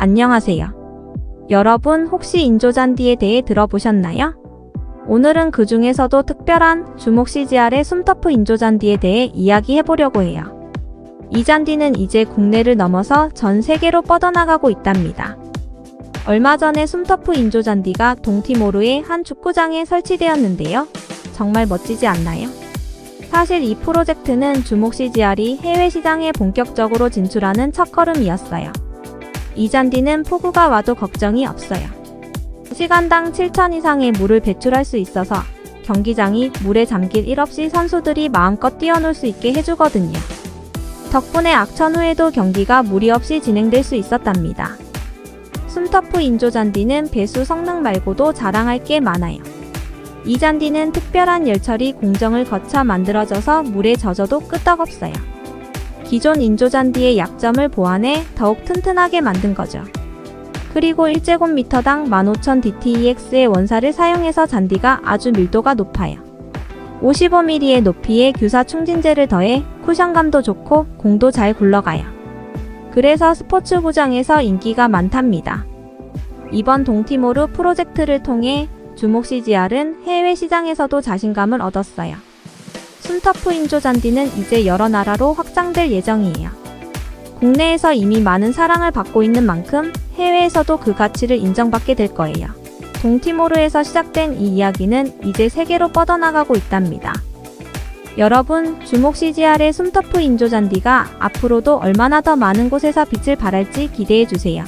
안녕하세요. 여러분 혹시 인조잔디에 대해 들어보셨나요? 오늘은 그 중에서도 특별한 주목 CGR의 숨터프 인조잔디에 대해 이야기해보려고 해요. 이 잔디는 이제 국내를 넘어서 전 세계로 뻗어나가고 있답니다. 얼마 전에 숨터프 인조잔디가 동티모르의 한 축구장에 설치되었는데요. 정말 멋지지 않나요? 사실 이 프로젝트는 주목 CGR이 해외 시장에 본격적으로 진출하는 첫걸음이었어요. 이 잔디는 폭우가 와도 걱정이 없어요. 시간당 7천 이상의 물을 배출할 수 있어서 경기장이 물에 잠길 일 없이 선수들이 마음껏 뛰어놀 수 있게 해주거든요. 덕분에 악천 후에도 경기가 무리 없이 진행될 수 있었답니다. 숨터프 인조 잔디는 배수 성능 말고도 자랑할 게 많아요. 이 잔디는 특별한 열처리 공정을 거쳐 만들어져서 물에 젖어도 끄떡없어요. 기존 인조 잔디의 약점을 보완해 더욱 튼튼하게 만든 거죠. 그리고 1제곱미터당 15000 DTEX의 원사를 사용해서 잔디가 아주 밀도가 높아요. 55mm의 높이에 규사 충진재를 더해 쿠션감도 좋고 공도 잘 굴러가요. 그래서 스포츠 구장에서 인기가 많답니다. 이번 동티모르 프로젝트를 통해 주목 CGR은 해외 시장에서도 자신감을 얻었어요. 숨터프 인조 잔디는 이제 여러 나라로 확장될 예정이에요. 국내에서 이미 많은 사랑을 받고 있는 만큼 해외에서도 그 가치를 인정받게 될 거예요. 동티모르에서 시작된 이 이야기는 이제 세계로 뻗어나가고 있답니다. 여러분, 주목 CGR의 숨터프 인조 잔디가 앞으로도 얼마나 더 많은 곳에서 빛을 발할지 기대해 주세요.